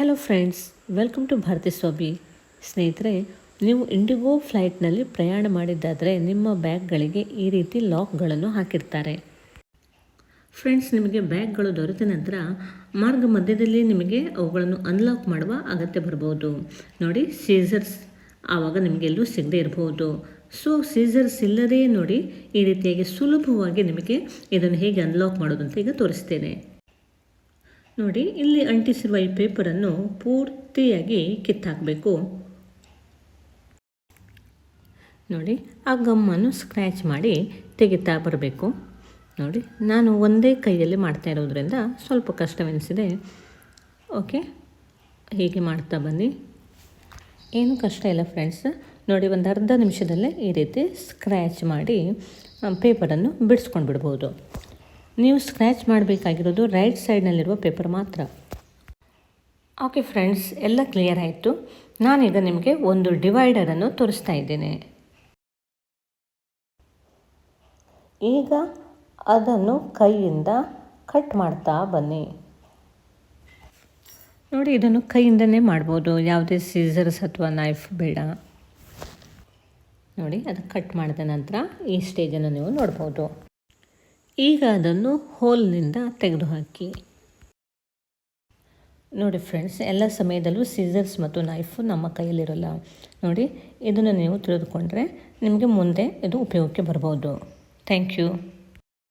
Hello friends welcome to Bharathi Swamy ಸ್ನೇಹಿತರೆ, ನೀವು IndiGo ಫ್ಲೈಟ್ನಲ್ಲಿ ಪ್ರಯಾಣ ಮಾಡಿದ್ದಾದರೆ ನಿಮ್ಮ ಬ್ಯಾಗ್ಗಳಿಗೆ ಈ ರೀತಿ ಲಾಕ್ಗಳನ್ನು ಹಾಕಿರ್ತಾರೆ. ಫ್ರೆಂಡ್ಸ್ ನಿಮಗೆ ಬ್ಯಾಗ್ಗಳು ದೊರೆತ ನಂತರ ಮಾರ್ಗ ಮಧ್ಯದಲ್ಲಿ ನಿಮಗೆ ಅವುಗಳನ್ನು ಅನ್ಲಾಕ್ ಮಾಡುವ ಅಗತ್ಯ ಬರಬಹುದು ನೋಡಿ ಸೀಸರ್ಸ್ ಆವಾಗ ನಿಮಗೆ ಎಲ್ಲೂ ಸಿಗದೆ ಇರಬಹುದು ಸೊ ಸೀಸರ್ಸ್ ಇಲ್ಲದೇ ನೋಡಿ ಈ ರೀತಿಯಾಗಿ ಸುಲಭವಾಗಿ ನಿಮಗೆ ಇದನ್ನು ಹೇಗೆ ಅನ್ಲಾಕ್ ಮಾಡೋದು ಅಂತ ಈಗ ತೋರಿಸ್ತೇನೆ. ನೋಡಿ, ಇಲ್ಲಿ ಅಂಟಿಸಿರುವ ಈ ಪೇಪರನ್ನು ಪೂರ್ತಿಯಾಗಿ ಕಿತ್ತಾಕಬೇಕು. ನೋಡಿ, ಆ ಗಮ್ಮನ್ನು ಸ್ಕ್ರ್ಯಾಚ್ ಮಾಡಿ ತೆಗಿತಾ ಬರಬೇಕು. ನೋಡಿ, ನಾನು ಒಂದೇ ಕೈಯಲ್ಲಿ ಮಾಡ್ತಾ ಇರೋದ್ರಿಂದ ಸ್ವಲ್ಪ ಕಷ್ಟವೆನಿಸಿದೆ. ಓಕೆ, ಹೀಗೆ ಮಾಡ್ತಾ ಬನ್ನಿ. ಏನು ಕಷ್ಟ ಇಲ್ಲ ಫ್ರೆಂಡ್ಸ್ ನೋಡಿ, ಒಂದು ಅರ್ಧ ನಿಮಿಷದಲ್ಲೇ ಈ ರೀತಿ ಸ್ಕ್ರ್ಯಾಚ್ ಮಾಡಿ ಪೇಪರನ್ನು ಬಿಡಿಸ್ಕೊಂಡು ಬಿಡ್ಬೋದು ನೀವು ಸ್ಕ್ರ್ಯಾಚ್ ಮಾಡಬೇಕಾಗಿರೋದು ರೈಟ್ ಸೈಡ್ನಲ್ಲಿರುವ ಪೇಪರ್ ಮಾತ್ರ. ಓಕೆ ಫ್ರೆಂಡ್ಸ್ ಎಲ್ಲ ಕ್ಲಿಯರ್ ಆಯಿತು. ನಾನೀಗ ನಿಮಗೆ ಒಂದು ಡಿವೈಡರನ್ನು ತೋರಿಸ್ತಾ ಇದ್ದೇನೆ. ಈಗ ಅದನ್ನು ಕೈಯಿಂದ ಕಟ್ ಮಾಡ್ತಾ ಬನ್ನಿ. ನೋಡಿ, ಇದನ್ನು ಕೈಯಿಂದನೇ ಮಾಡ್ಬೋದು. ಯಾವುದೇ ಸೀಸರ್ಸ್ ಅಥವಾ ನೈಫ್ ಬೇಡ. ನೋಡಿ, ಅದು ಕಟ್ ಮಾಡಿದ ನಂತರ ಈ ಸ್ಟೇಜನ್ನು ನೀವು ನೋಡ್ಬೋದು. ಈಗ ಅದನ್ನು ಹೋಲ್ನಿಂದ ತೆಗೆದುಹಾಕಿ. ನೋಡಿ ಫ್ರೆಂಡ್ಸ್, ಎಲ್ಲ ಸಮಯದಲ್ಲೂ ಸೀಸರ್ಸ್ ಮತ್ತು ನೈಫು ನಮ್ಮ ಕೈಯಲ್ಲಿರೋಲ್ಲ. ನೋಡಿ, ಇದನ್ನು ನೀವು ತಿಳಿದುಕೊಂಡ್ರೆ ನಿಮಗೆ ಮುಂದೆ ಇದು ಉಪಯೋಗಕ್ಕೆ ಬರ್ಬೋದು. Thank you.